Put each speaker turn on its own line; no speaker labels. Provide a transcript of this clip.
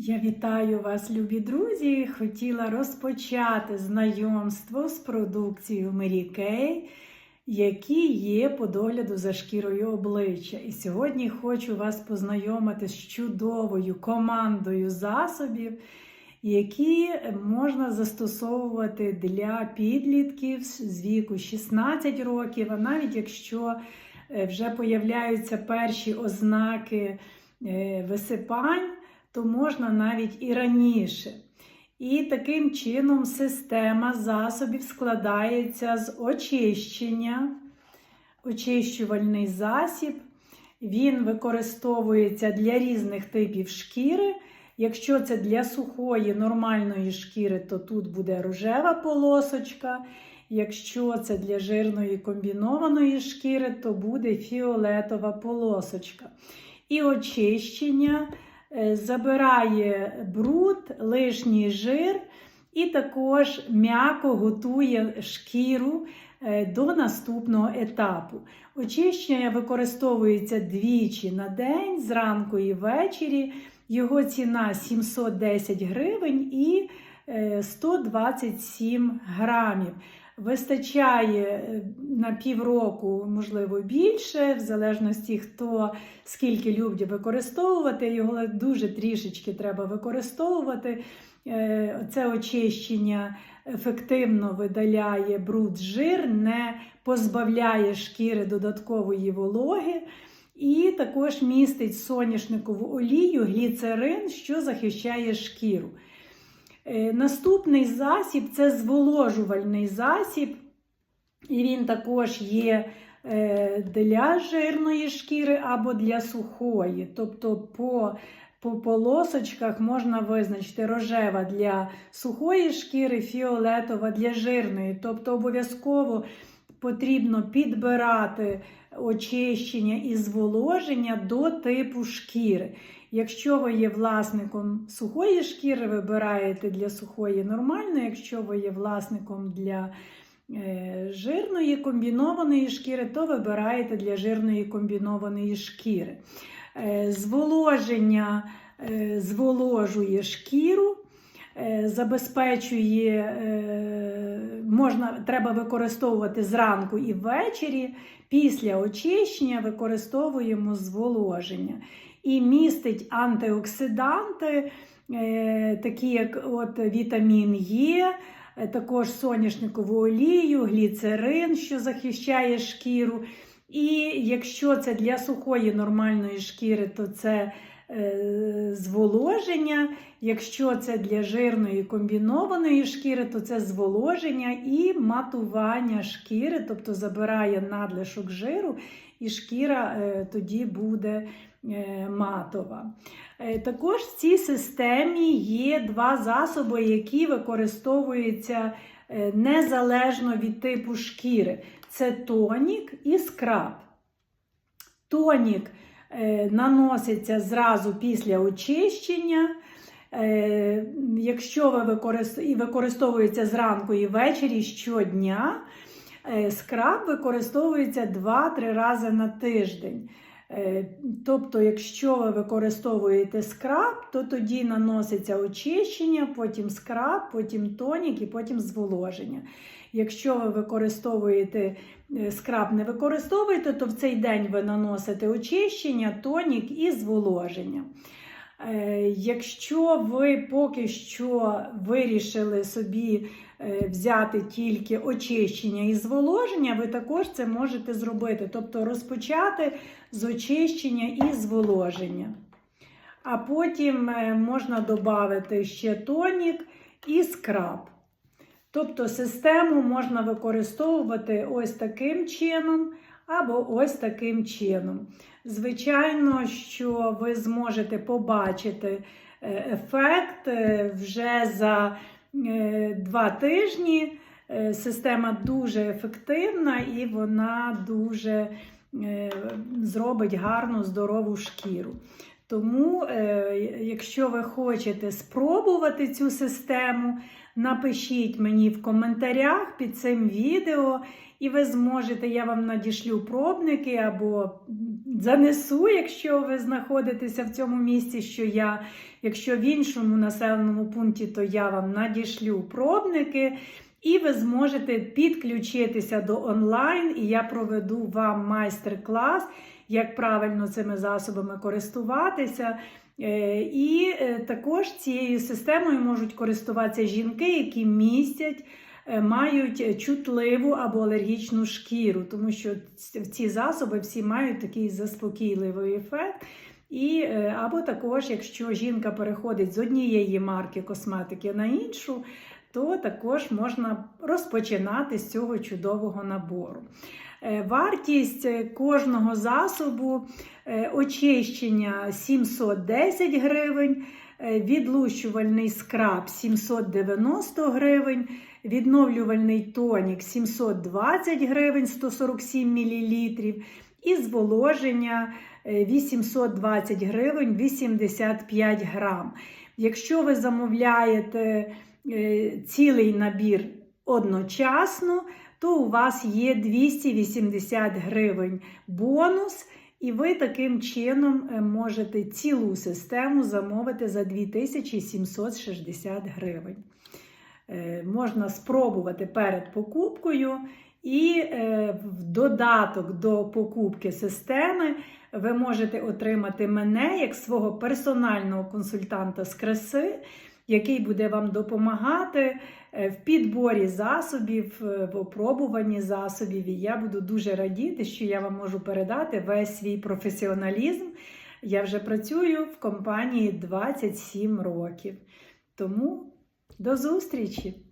Я вітаю вас, любі друзі! Хотіла розпочати знайомство з продукцією Mary Kay, які є по догляду за шкірою обличчя. І сьогодні хочу вас познайомити з чудовою командою засобів, які можна застосовувати для підлітків з віку 16 років, а навіть якщо е, вже появляються перші ознаки е, висипань то можна навіть і раніше. І таким чином система засобів складається з очищення, очищувальний засіб. Він використовується для різних типів шкіри. Якщо це для сухої, нормальної шкіри, то тут буде рожева полосочка. Якщо це для жирної комбінованої шкіри, то буде фіолетова полосочка. І очищення забирає бруд, лишній жир і також м'яко готує шкіру е, до наступного етапу. Очищення використовується двічі на день, зранку і ввечері. Його ціна 710 гривень і 127 е, грамів. Вистачає е, на півроку, можливо, більше, в залежності хто скільки любить використовувати, його дуже трішечки треба використовувати. Е, це очищення ефективно видаляє бруд, жир, не позбавляє шкіри додаткової вологи. І також містить соняшникову олію, гліцерин, що захищає шкіру. Е, наступний засіб це зволожувальний засіб, і він також є е, для жирної шкіри або для сухої. Тобто по по полосочках можна визначити рожева для сухої шкіри, фіолетова для жирної. Тобто обов'язково потрібно підбирати очищення і зволоження до типу шкіри. Якщо ви є власником сухої шкіри, вибираєте для сухої нормально, якщо ви є власником для е, жирної комбінованої шкіри, то вибираєте для жирної комбінованої шкіри. Е, зволоження е, зволожує шкіру. Забезпечує, можна, треба використовувати зранку і ввечері. Після очищення використовуємо зволоження і містить антиоксиданти, е, такі як от вітамін Е, також соняшникову олію, гліцерин, що захищає шкіру. І якщо це для сухої нормальної шкіри, то це е, зволоження. Якщо це для жирної комбінованої шкіри, то це зволоження і матування шкіри, тобто забирає надлишок жиру, і шкіра е, тоді буде Е, матова. Е, також в цій системі є два засоби, які використовуються незалежно від типу шкіри. Це тонік і скраб. Тонік наноситься зразу після очищення. Якщо ви використовується зранку і ввечері щодня, скраб використовується 2-3 рази на тиждень. Е, тобто, якщо ви використовуєте скраб, то тоді наноситься очищення, потім скраб, потім тонік і потім зволоження. Якщо ви використовуєте е, скраб, не використовуєте, то в цей день ви наносите очищення, тонік і зволоження. Е, якщо ви поки що вирішили собі Е, взяти тільки очищення і зволоження, ви також це можете зробити. Тобто розпочати з очищення і зволоження. А потім е, можна додати ще тонік і скраб. Тобто систему можна використовувати ось таким чином або ось таким чином. Звичайно, що ви зможете побачити е, ефект вже за Е, два тижні. Е, система дуже ефективна і вона дуже е, зробить гарну здорову шкіру. Тому, е, якщо ви хочете спробувати цю систему, напишіть мені в коментарях під цим відео, і ви зможете, я вам надішлю пробники або занесу, якщо ви знаходитеся в цьому місці, що я, якщо в іншому населеному пункті, то я вам надішлю пробники. І ви зможете підключитися до онлайн, і я проведу вам майстер-клас, як правильно цими засобами користуватися. Е, І е, також цією системою можуть користуватися жінки, які містять, е, мають чутливу або алергічну шкіру, тому що ці засоби всі мають такий заспокійливий ефект. І, або також, якщо жінка переходить з однієї марки косметики на іншу, то також можна розпочинати з цього чудового набору. Е, Вартість е, кожного засобу е, очищення 710 гривень, відлущувальний скраб 790 гривень, відновлювальний тонік 720 гривень 147 мл і зволоження е, 820 гривень 85 грам. Якщо ви замовляєте цілий набір одночасно, то у вас є 280 гривень бонус, і ви таким чином е, можете цілу систему замовити за 2760 гривень. Е, Можна спробувати перед покупкою, і е, в додаток до покупки системи ви можете отримати мене як свого персонального консультанта з краси, який буде вам допомагати е, в підборі засобів, е, в опробуванні засобів. І я буду дуже радіти, що я вам можу передати весь свій професіоналізм. Я вже працюю в компанії 27 років. Тому до зустрічі!